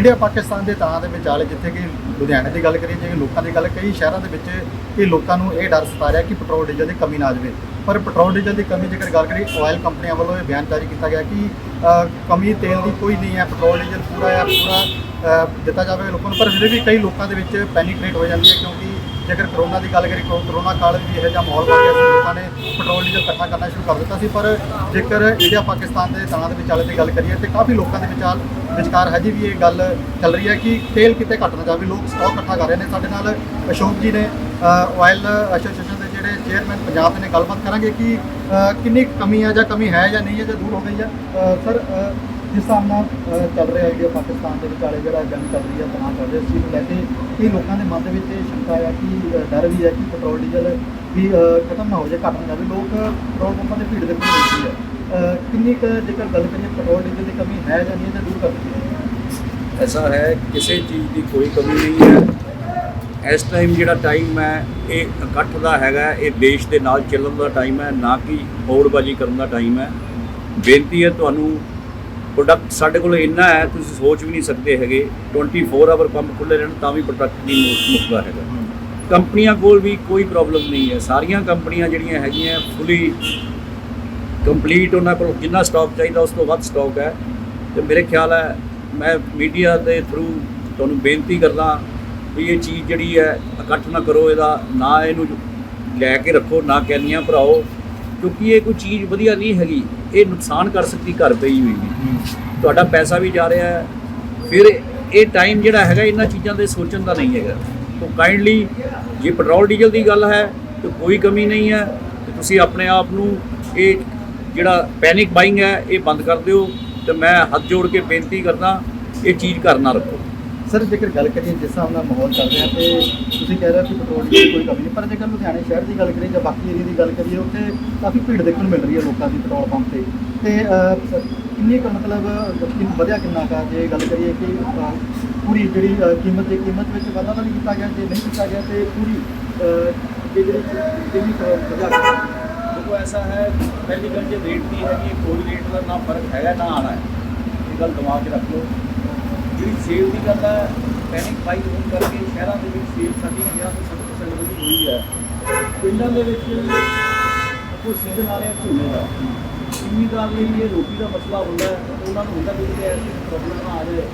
India Pakistan ਦੇ ਤਣਾਅ ਦੇ ਵਿਚਾਲੇ ਜਿੱਥੇ ਕਿ ਲੁਧਿਆਣੇ ਦੀ ਗੱਲ ਕਰੀਏ ਜਿਵੇਂ ਲੋਕਾਂ ਦੀ ਗੱਲ, ਕਈ ਸ਼ਹਿਰਾਂ ਦੇ ਵਿੱਚ ਇਹ ਲੋਕਾਂ ਨੂੰ ਇਹ ਡਰ ਸਤਾ ਰਿਹਾ ਕਿ ਪੈਟਰੋਲ ਡੀਜ਼ਲ ਦੀ ਕਮੀ ਨਾ ਜਾਵੇ। ਪਰ ਪੈਟਰੋਲ ਡੀਜ਼ਲ ਦੀ ਕਮੀ ਜੇਕਰ ਗੱਲ ਕਰੀਏ ਆਇਲ ਕੰਪਨੀਆਂ ਵੱਲੋਂ ਇਹ ਬਿਆਨ ਜਾਰੀ ਕੀਤਾ ਗਿਆ ਕਿ ਕਮੀ ਤੇਲ ਦੀ ਕੋਈ ਨਹੀਂ ਹੈ, ਪੈਟਰੋਲ ਡੀਜ਼ਲ ਪੂਰਾ ਹੈ, ਪੂਰਾ ਦਿੱਤਾ ਜਾਵੇ ਲੋਕਾਂ ਨੂੰ। ਪਰ ਫਿਰ ਵੀ ਕਈ ਲੋਕਾਂ ਦੇ ਵਿੱਚ ਪੈਨਿਕ੍ਰੇਟ ਹੋ ਜਾਂਦੀ ਹੈ, ਕਿਉਂਕਿ ਜੇਕਰ ਕਰੋਨਾ ਦੀ ਗੱਲ ਕਰੀ ਕਰੋਨਾ ਕਾਲ ਵੀ ਇਹੋ ਜਿਹਾ ਮਾਹੌਲ ਬਣ ਗਿਆ ਸੀ, ਲੋਕਾਂ ਨੇ ਪੈਟਰੋਲ ਡੀਜ਼ਲ ਇਕੱਠਾ ਕਰਨਾ ਸ਼ੁਰੂ ਕਰ ਦਿੱਤਾ ਸੀ। ਪਰ ਜੇਕਰ ਇੰਡੀਆ ਪਾਕਿਸਤਾਨ ਦੇ ਤਣਾਅ ਦੇ ਵਿਚਾਲੇ ਦੀ ਗੱਲ ਕਰੀਏ, ਤੇ ਕਾਫੀ ਲੋਕਾਂ ਦੇ ਵਿਚਾਲ ਵਿਚਕਾਰ ਹਜੇ ਵੀ ਇਹ ਗੱਲ ਚੱਲ ਰਹੀ ਹੈ ਕਿ ਤੇਲ ਕਿਤੇ ਘੱਟ ਨਾ ਜਾਵੇ ਲੋਕ ਸਟਾਕ ਇਕੱਠਾ ਕਰ ਰਹੇ ਨੇ। ਸਾਡੇ ਨਾਲ ਅਸ਼ੋਕ ਜੀ ਨੇ ਆਇਲ ਐਸੋਸੀਏਸ਼ਨ ਦੇ ਜਿਹੜੇ ਚੇਅਰਮੈਨ ਪੰਜਾਬ ਦੇ ਨੇ, ਗੱਲਬਾਤ ਕਰਾਂਗੇ ਕਿ ਕਿੰਨੀ ਕਮੀ ਹੈ ਜਾਂ ਕਮੀ ਹੈ ਜਾਂ ਨਹੀਂ ਹੈ ਜਾਂ ਦੂਰ ਹੋ ਗਈ ਹੈ ਸਰ ਜਿਸ ਹਿਸਾਬ ਨਾਲ ਚੱਲ ਰਿਹਾ ਇੰਡੀਆ ਪਾਕਿਸਤਾਨ ਦੇ ਵਿਚਾਲੇ ਜਿਹੜਾ ਜੰਗ ਚੱਲ ਰਹੀ ਹੈ ਤਣਾਅ ਚੱਲ ਰਿਹਾ ਇਸ ਚੀਜ਼ ਨੂੰ ਲੈ ਕੇ ਇਹ ਲੋਕਾਂ ਦੇ ਮਨ ਦੇ ਵਿੱਚ ਇਹ ਸ਼ੰਕਾ ਹੈ ਕਿ ਡਰ ਵੀ ਹੈ ਕਿ ਪੈਟਰੋਲ ਡੀਜ਼ਲ ਵੀ ਖਤਮ ਨਾ ਹੋ ਜਾਏ ਘੱਟ ਨਾ ਜਾਵੇ। ਲੋਕ ਪੈਟਰੋਲ ਪੰਪਾਂ ਦੇ ਭੀੜ ਦੇ ਵਿੱਚ ਬੈਠੀ ਹੈ ਕਿੰਨੀ ਕੁ ਜੇਕਰ ਗੱਲ ਕਰੀਏ ਪੈਟਰੋਲ ਡੀਜ਼ਲ ਦੀ ਕਮੀ ਹੈ ਜਾਂ ਨਹੀਂ ਜਾਂ ਦੂਰ ਕਰ ਦਿੱਤੀ ਐਸਾ ਹੈ ਕਿਸੇ ਚੀਜ਼ ਦੀ ਕੋਈ ਕਮੀ ਨਹੀਂ ਹੈ। ਇਸ ਟਾਈਮ ਜਿਹੜਾ ਟਾਈਮ ਹੈ ਇਹ ਇਕੱਠ ਦਾ ਹੈਗਾ ਇਹ ਦੇਸ਼ ਦੇ ਨਾਲ ਚੱਲਣ ਦਾ ਟਾਈਮ ਹੈ ਨਾ ਕਿ ਹੋੜਬਾਜੀ ਕਰਨ ਦਾ ਟਾਈਮ ਹੈ। ਬੇਨਤੀ ਹੈ ਤੁਹਾਨੂੰ ਪ੍ਰੋਡਕਟ ਸਾਡੇ ਕੋਲ ਇੰਨਾ ਹੈ ਤੁਸੀਂ ਸੋਚ ਵੀ ਨਹੀਂ ਸਕਦੇ ਹੈਗੇ। 24 ਆਵਰ ਪੰਪ ਖੁੱਲੇ ਰਹਿਣ ਤਾਂ ਵੀ ਪ੍ਰੋਡਕਟ ਨਹੀਂ ਮੁੱਕ- ਮੁੱਕਦਾ ਹੈਗਾ। ਕੰਪਨੀਆਂ ਕੋਲ ਵੀ ਕੋਈ ਪ੍ਰੋਬਲਮ ਨਹੀਂ ਹੈ। ਸਾਰੀਆਂ ਕੰਪਨੀਆਂ ਜਿਹੜੀਆਂ ਹੈਗੀਆਂ ਫੁੱਲੀ ਕੰਪਲੀਟ ਉਹਨਾਂ ਕੋਲ ਜਿੰਨਾ ਸਟਾਕ ਚਾਹੀਦਾ ਉਸ ਤੋਂ ਵੱਧ ਸਟਾਕ ਹੈ। ਤੇ ਮੇਰੇ ਖਿਆਲ ਹੈ ਮੈਂ ਮੀਡੀਆ ਦੇ ਥਰੂ ਤੁਹਾਨੂੰ ਬੇਨਤੀ ਕਰਦਾ ਵੀ ਇਹ ਚੀਜ਼ ਜਿਹੜੀ ਹੈ ਇਕੱਠ ਨਾ ਕਰੋ ਇਹਦਾ ਨਾ ਇਹਨੂੰ ਲੈ ਕੇ ਰੱਖੋ ਨਾ ਕੈਨੀਆਂ ਭਰਾਓ ਕਿਉਂਕਿ ਇਹ ਕੋਈ ਚੀਜ਼ ਵਧੀਆ ਨਹੀਂ ਹੈਗੀ। ਇਹ ਨੁਕਸਾਨ ਕਰ ਸਕਦੀ ਘਰ ਪਈ ਹੋਈ ਵੀ ਤੁਹਾਡਾ ਪੈਸਾ ਵੀ ਜਾ ਰਿਹਾ ਹੈ। ਫਿਰ ਇਹ ਟਾਈਮ ਜਿਹੜਾ ਹੈਗਾ ਇਹਨਾਂ ਚੀਜ਼ਾਂ ਦੇ ਸੋਚਣ ਦਾ ਨਹੀਂ ਹੈਗਾ। ਤਾਂ ਕਾਈਂਡਲੀ ਜੇ ਪੈਟਰੋਲ ਡੀਜ਼ਲ ਦੀ ਗੱਲ ਹੈ ਤਾਂ ਕੋਈ ਕਮੀ ਨਹੀਂ ਹੈ। ਤੇ ਤੁਸੀਂ ਆਪਣੇ ਆਪ ਨੂੰ ਇਹ ਜਿਹੜਾ ਪੈਨਿਕ ਬਾਇੰਗ ਹੈ ਇਹ ਬੰਦ ਕਰ ਦਿਓ ਤੇ ਮੈਂ ਹੱਥ ਜੋੜ ਕੇ ਬੇਨਤੀ ਕਰਦਾ ਇਹ ਚੀਜ਼ ਘਰ ਨਾ ਰੱਖੋ। ਸਰ ਜੇਕਰ ਗੱਲ ਕਰੀਏ ਜਿਸ ਹਿਸਾਬ ਨਾਲ ਮਾਹੌਲ ਚੱਲ ਰਿਹਾ ਤੇ ਤੁਸੀਂ ਕਹਿ ਰਹੇ ਹੋ ਕਿ ਪੈਟਰੋਲ ਦੀ ਕੋਈ ਕਮੀ ਨਹੀਂ ਪਰ ਜੇਕਰ ਲੁਧਿਆਣੇ ਸ਼ਹਿਰ ਦੀ ਗੱਲ ਕਰੀਏ ਜਾਂ ਬਾਕੀ ਏਰੀਆ ਦੀ ਗੱਲ ਕਰੀਏ ਉੱਥੇ ਕਾਫੀ ਭੀੜ ਦੇਖਣ ਨੂੰ ਮਿਲ ਰਹੀ ਹੈ ਲੋਕਾਂ ਦੀ ਪੈਟਰੋਲ ਪੰਪ ਤੇ। ਤੇ ਅਹ, ਕਿੰਨੀ ਕੁ ਮਤਲਬ ਕਿੰਨ ਵਧਿਆ ਕਿੰਨਾ ਕਾ ਜੇ ਗੱਲ ਕਰੀਏ ਕਿ ਪੂਰੀ ਜਿਹੜੀ ਕੀਮਤ ਦੀ ਕੀਮਤ ਵਿੱਚ ਵਾਧਾ ਤਾਂ ਨਹੀਂ ਕੀਤਾ ਗਿਆ ਜੇ ਨਹੀਂ ਕੀਤਾ ਗਿਆ ਤੇ ਪੂਰੀ ਅਹ, ਜਿਹੜੀ ਵਧਿਆ ਦੇਖੋ ਐਸਾ ਹੈ, ਪਹਿਲੀ ਗੱਲ ਜੇ ਰੇਟ ਦੀ ਹੈਗੀ, ਕੋਈ ਰੇਟ ਦਾ ਨਾ ਫ਼ਰਕ ਹੈਗਾ, ਨਾ ਆਣਾ ਹੈ। ਇਹ ਗੱਲ ਦਿਮਾਗ 'ਚ ਰੱਖ ਲਓ। ਜਿਹੜੀ ਸੇਲ ਦੀ ਗੱਲ ਹੈ ਪੈਨਿਕ ਬਾਈ ਹੋਣ ਕਰਕੇ ਸ਼ਹਿਰਾਂ ਦੇ ਵਿੱਚ ਸੇਲ ਸਾਡੀ 50 ਤੋਂ 60% ਵਧੀ ਹੋਈ ਹੈ। ਪਿੰਡਾਂ ਦੇ ਵਿੱਚ ਕੋਈ ਸੀਜ਼ਨ ਆ ਰਿਹਾ ਝੋਨੇ ਦਾ। ਜ਼ਿਮੀਦਾਰ ਲਈ ਇਹ ਰੋਟੀ ਦਾ ਮਸਲਾ ਹੁੰਦਾ ਹੈ, ਉਹਨਾਂ ਨੂੰ ਹੁੰਦਾ ਕਿ ਕਿਤੇ ਐਸੀ ਪ੍ਰੋਬਲਮ ਨਾ ਆ ਜਾਏ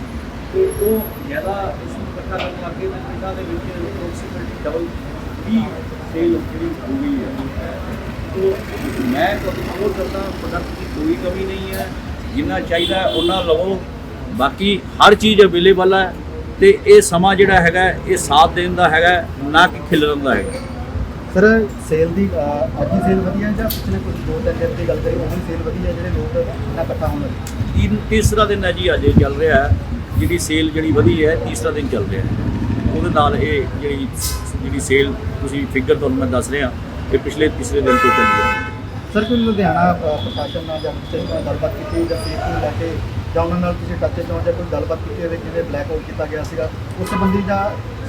ਤੇ ਉਹ ਜ਼ਿਆਦਾ ਇਸ ਨੂੰ ਇਕੱਠਾ ਕਰਨ ਲੱਗੇ ਤੇ ਪਿੰਡਾਂ ਦੇ ਵਿੱਚ ਅਪਰੋਕਸੀਮੇਟਲੀ ਡਬਲ ਵੀ ਸੇਲ ਜਿਹੜੀ ਹੋ ਗਈ ਹੈ। ਮੈਂ ਤੁਹਾਨੂੰ ਹੋਰ ਕਰਦਾ ਪ੍ਰੋਡਕਟ ਦੀ ਕੋਈ ਕਮੀ ਨਹੀਂ ਹੈ। ਜਿੰਨਾ ਚਾਹੀਦਾ ਉਹਨਾਂ ਲਵੋ। ਬਾਕੀ ਹਰ ਚੀਜ਼ ਅਵੇਲੇਬਲ ਹੈ ਤੇ ਇਹ ਸਮਾਂ ਜਿਹੜਾ ਹੈਗਾ ਇਹ ਸਾਥ ਦੇਣ ਦਾ ਹੈਗਾ ਨਾ ਕਿ ਖਿਲਰਨ ਦਾ ਹੈਗਾ। ਸਰ ਸੇਲ ਦੀ ਅੱਜ ਦੀ ਸੇਲ ਵਧੀਆ ਜਾਂ ਪਿਛਲੇ ਕੁਝ ਦੋ ਤਿੰਨ ਦਿਨ ਦੀ ਗੱਲ ਕਰੀਏ ਉਹ ਸੇਲ ਵਧੀਆ ਜਿਹੜੇ ਲੋਕ ਇੰਨਾ ਇਕੱਠਾ ਹੋਣ ਲੱਗੇ? ਤਿੰਨ ਤੀਸਰਾ ਦਿਨ ਹੈ ਜੀ ਅੱਜ ਇਹ ਚੱਲ ਰਿਹਾ ਹੈ ਜਿਹੜੀ ਸੇਲ ਜਿਹੜੀ ਵਧੀ ਹੈ ਤੀਸਰਾ ਦਿਨ ਚੱਲ ਰਿਹਾ ਹੈ। ਉਹਦੇ ਨਾਲ ਇਹ ਜਿਹੜੀ ਜਿਹੜੀ ਸੇਲ ਤੁਸੀਂ ਫਿਗਰ ਤੁਹਾਨੂੰ ਮੈਂ ਦੱਸ ਰਿਹਾ ਇਹ ਪਿਛਲੇ ਤੀਸਰੇ ਦਿਨ ਤੋਂ ਚੱਲ ਰਹੀ ਹੈ ਸਰ ਕੋਈ ਲੁਧਿਆਣਾ ਪ੍ਰਸ਼ਾਸਨ ਨਾਲ ਜਾਂ ਕਿਸੇ ਨਾਲ ਗੱਲਬਾਤ ਕੀਤੀ ਜਾਂ ਸੇਫਟੀ ਨੂੰ ਲੈ ਕੇ ਜਾਂ ਉਹਨਾਂ ਨਾਲ ਕਿਸੇ ਟੱਚੇ ਚੋਂ ਜਾਂ ਕੋਈ ਗੱਲਬਾਤ ਕੀਤੀ ਹੋਵੇ ਕਿਵੇਂ ਬਲੈਕ ਆਊਟ ਕੀਤਾ ਗਿਆ ਸੀਗਾ ਉਸ ਸੰਬੰਧੀ ਜਾਂ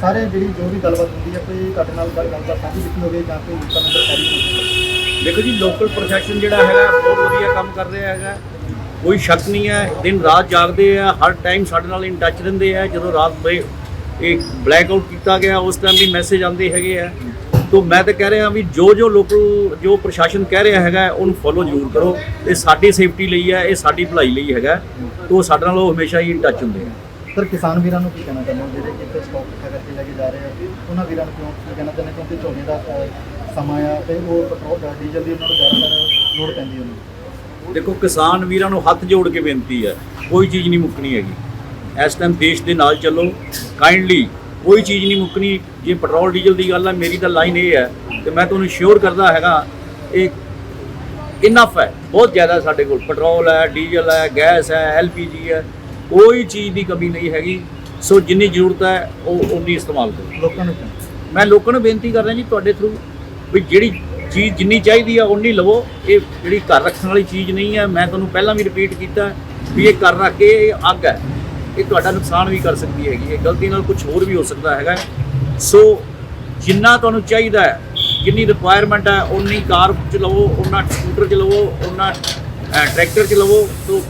ਸਾਰੇ ਜਿਹੜੀ ਜੋ ਵੀ ਗੱਲਬਾਤ ਹੁੰਦੀ ਹੈ ਕੋਈ ਤੁਹਾਡੇ ਨਾਲ ਗੱਲ- ਗੱਲਬਾਤ ਸਾਂਝੀ ਕੀਤੀ ਹੋਵੇ ਜਾਂ ਕੋਈ ਲੋਕਾਂ ਨੂੰ ਦਰਸਾਈ ਹੋਵੇ? ਦੇਖੋ ਜੀ ਲੋਕਲ ਪ੍ਰਸ਼ਾਸਨ ਜਿਹੜਾ ਹੈਗਾ ਬਹੁਤ ਵਧੀਆ ਕੰਮ ਕਰ ਰਿਹਾ ਹੈਗਾ। ਕੋਈ ਸ਼ੱਕ ਨਹੀਂ ਹੈ ਦਿਨ ਰਾਤ ਜਾਗਦੇ ਆ ਹਰ ਟਾਈਮ ਸਾਡੇ ਨਾਲ ਇਨ ਟੱਚ ਰਹਿੰਦੇ ਆ। ਜਦੋਂ ਰਾਤ ਇੱਕ ਬਲੈਕ ਆਊਟ ਕੀਤਾ ਗਿਆ ਉਸ ਟਾਈਮ ਵੀ ਮੈਸੇਜ ਆਉਂਦੇ ਹੈਗੇ ਆ। ਤੋਂ ਮੈਂ ਤਾਂ ਕਹਿ ਰਿਹਾ ਵੀ ਜੋ ਜੋ ਲੋਕਲ ਜੋ ਪ੍ਰਸ਼ਾਸਨ ਕਹਿ ਰਿਹਾ ਹੈਗਾ ਉਹਨੂੰ ਫੋਲੋ ਜ਼ਰੂਰ ਕਰੋ। ਇਹ ਸਾਡੀ ਸੇਫਟੀ ਲਈ ਹੈ ਇਹ ਸਾਡੀ ਭਲਾਈ ਲਈ ਹੈਗਾ। ਤੋਂ ਸਾਡੇ ਨਾਲ ਉਹ ਹਮੇਸ਼ਾ ਹੀ ਇਨ ਟੱਚ ਹੁੰਦੇ ਆ। ਸਰ ਕਿਸਾਨ ਵੀਰਾਂ ਨੂੰ ਕੀ ਕਹਿਣਾ ਚਾਹੁੰਦੇ ਹੋ? ਜਿਹੜੇ ਇੱਥੇ ਸਟਾਕ ਇਕੱਠਾ ਕਰਕੇ ਲੈ ਕੇ ਜਾ ਰਹੇ ਆ ਉਹਨਾਂ ਵੀਰਾਂ ਨੂੰ ਕਿਉਂ ਕੀ ਕਹਿਣਾ ਚਾਹੁੰਦੇ ਕਿਉਂਕਿ ਝੋਨੇ ਦਾ ਸਮਾਂ ਆ ਤੇ ਉਹ ਪੈਟਰੋਲ ਡੀਜ਼ਲ ਦੀ ਉਹਨਾਂ ਨੂੰ ਜ਼ਿਆਦਾਤਰ ਲੋੜ ਪੈਂਦੀ ਉਹਨੂੰ ਦੇਖੋ ਕਿਸਾਨ ਵੀਰਾਂ ਨੂੰ ਹੱਥ ਜੋੜ ਕੇ ਬੇਨਤੀ ਹੈ ਕੋਈ ਚੀਜ਼ ਨਹੀਂ ਮੁੱਕਣੀ ਹੈਗੀ। ਇਸ ਟਾਈਮ ਦੇਸ਼ ਦੇ ਨਾਲ ਚੱਲੋ ਕਾਈਂਡਲੀ ਕੋਈ ਚੀਜ਼ ਨਹੀਂ ਮੁੱਕਣੀ। ਜੇ ਪੈਟਰੋਲ ਡੀਜ਼ਲ ਦੀ ਗੱਲ ਹੈ ਮੇਰੀ ਤਾਂ ਲਾਈਨ ਇਹ ਹੈ ਤੇ ਮੈਂ ਤੁਹਾਨੂੰ ਸ਼ੋਰ ਕਰਦਾ ਹੈਗਾ ਇਹ ਇਨਫ ਹੈ ਬਹੁਤ ਜ਼ਿਆਦਾ ਸਾਡੇ ਕੋਲ। ਪੈਟਰੋਲ ਹੈ ਡੀਜ਼ਲ ਹੈ ਗੈਸ ਹੈ ਐਲਪੀਜੀ ਹੈ ਕੋਈ ਚੀਜ਼ ਦੀ ਕਮੀ ਨਹੀਂ ਹੈਗੀ। ਸੋ ਜਿੰਨੀ ਜ਼ਰੂਰਤ ਹੈ ਉਹ ਉਨੀ ਇਸਤੇਮਾਲ ਕਰੋ। ਲੋਕਾਂ ਨੂੰ ਮੈਂ ਲੋਕਾਂ ਨੂੰ ਬੇਨਤੀ ਕਰ ਰਿਹਾ ਜੀ ਤੁਹਾਡੇ ਥਰੂ ਵੀ ਜਿਹੜੀ ਚੀਜ਼ ਜਿੰਨੀ ਚਾਹੀਦੀ ਆ ਉਨੀ ਲਵੋ। ਇਹ ਜਿਹੜੀ ਘਰ ਰੱਖਣ ਵਾਲੀ ਚੀਜ਼ ਨਹੀਂ ਹੈ ਮੈਂ ਤੁਹਾਨੂੰ ਪਹਿਲਾਂ ਵੀ ਰਿਪੀਟ ਕੀਤਾ ਵੀ ਇਹ ਘਰ ਰੱਖ ਕੇ ਇਹ ਅੱਗ ਹੈ। ਇਹ ਤੁਹਾਡਾ ਨੁਕਸਾਨ ਵੀ ਕਰ ਸਕਦੀ ਹੈਗੀ ਹੈ। ਗਲਤੀ ਨਾਲ ਕੁਝ ਹੋਰ ਵੀ ਹੋ ਸਕਦਾ ਹੈਗਾ। ਸੋ ਜਿੰਨਾ ਤੁਹਾਨੂੰ ਚਾਹੀਦਾ ਹੈ, ਜਿੰਨੀ ਰਿਕੁਆਇਰਮੈਂਟ ਹੈ ਉਨੀ ਕਾਰ ਚ ਲਵੋ ਉਨਾ ਸਕੂਟਰ ਚ ਲਵੋ ਉਨਾ ਟਰੈਕਟਰ ਚ ਲਵੋ ਤੋ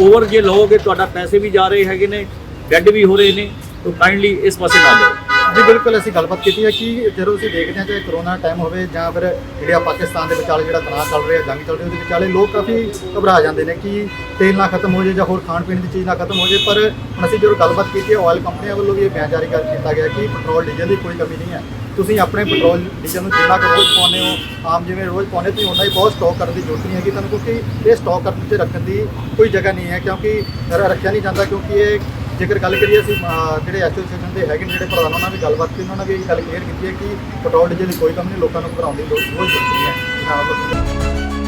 ਓਵਰ ਜੇ ਲਓਗੇ, ਤੁਹਾਡਾ ਪੈਸੇ ਵੀ ਜਾ ਰਹੇ ਹੈਗੇ ਨੇ ਡੈੱਡ ਵੀ ਹੋ ਰਹੇ ਨੇ ਤਾਂ ਕਾਈਂਡਲੀ ਇਸ ਪਾਸੇ ਨਾ ਜਾਓ ਜੀ, ਬਿਲਕੁਲ ਅਸੀਂ ਗੱਲਬਾਤ ਕੀਤੀ ਹੈ ਕਿ ਜਦੋਂ ਅਸੀਂ ਦੇਖਦੇ ਹਾਂ ਚਾਹੇ ਕਰੋਨਾ ਟਾਈਮ ਹੋਵੇ ਜਾਂ ਫਿਰ ਜਿਹੜਾ ਪਾਕਿਸਤਾਨ ਦੇ ਵਿਚਾਲੇ ਜਿਹੜਾ ਤਣਾਅ ਚੱਲ ਰਿਹਾ, ਜੰਗ ਚੱਲ ਰਹੀ ਉਹਦੇ ਵਿਚਾਲੇ ਲੋਕ ਕਾਫੀ ਘਬਰਾ ਜਾਂਦੇ ਨੇ ਕਿ ਤੇਲ ਨਾ ਖਤਮ ਹੋ ਜਾਏ ਜਾਂ ਹੋਰ ਖਾਣ ਪੀਣ ਦੀ ਚੀਜ਼ ਨਾ ਖਤਮ ਹੋ ਜਾਏ। ਪਰ ਹੁਣ ਅਸੀਂ ਜਦੋਂ ਗੱਲਬਾਤ ਕੀਤੀ ਹੈ ਆਇਲ ਕੰਪਨੀਆਂ ਵੱਲੋਂ ਵੀ ਇਹ ਬਿਆਨ ਜਾਰੀ ਕਰ ਕੀਤਾ ਗਿਆ ਕਿ ਪੈਟਰੋਲ ਡੀਜ਼ਲ ਦੀ ਕੋਈ ਕਮੀ ਨਹੀਂ ਹੈ। ਤੁਸੀਂ ਆਪਣੇ ਪੈਟਰੋਲ ਡੀਜ਼ਲ ਨੂੰ ਜਿੰਨਾ ਕੁ ਰੋਜ਼ ਪਾਉਂਦੇ ਹੋ, ਆਮ ਜਿਵੇਂ ਰੋਜ਼ ਪਾਉਂਦੇ ਤੁਸੀਂ ਉਹਨਾਂ ਹੀ ਬਹੁਤ ਸਟਾਕ ਕਰਨ ਦੀ ਜ਼ਰੂਰਤ ਨਹੀਂ ਹੈਗੀ। ਤੁਹਾਨੂੰ ਕਿਉਂਕਿ ਇਹ ਸਟਾਕ ਕਰਨ ਤੇ ਰੱਖਣ ਦੀ ਕੋਈ ਜਗ੍ਹਾ ਨਹੀਂ ਹੈ, ਕਿਉਂਕਿ ਰੱਖਿਆ ਨਹੀਂ ਜਾਂਦਾ, ਕਿਉਂਕਿ ਇਹ ਜੇਕਰ ਗੱਲ ਕਰੀਏ ਅਸੀਂ ਅਹ, ਜਿਹੜੇ ਐਸੋਸੀਏਸ਼ਨ ਦੇ ਹੈਗੇ ਨੇ ਜਿਹੜੇ ਪ੍ਰਧਾਨ ਉਹਨਾਂ ਨਾਲ ਵੀ ਗੱਲਬਾਤ ਕੀਤੀ ਉਹਨਾਂ ਨੇ ਵੀ ਇਹ ਗੱਲ ਕਲੀਅਰ ਕੀਤੀ ਹੈ ਕਿ ਪੈਟਰੋਲ ਡੀਜ਼ਲ ਦੀ ਕੋਈ ਕਮੀ ਨਹੀਂ ਲੋਕਾਂ ਨੂੰ ਘਬਰਾਉਣ ਦੀ ਲੋੜ ਕੋਈ ਜ਼ਰੂਰਤ ਨਹੀਂ ਹੈ।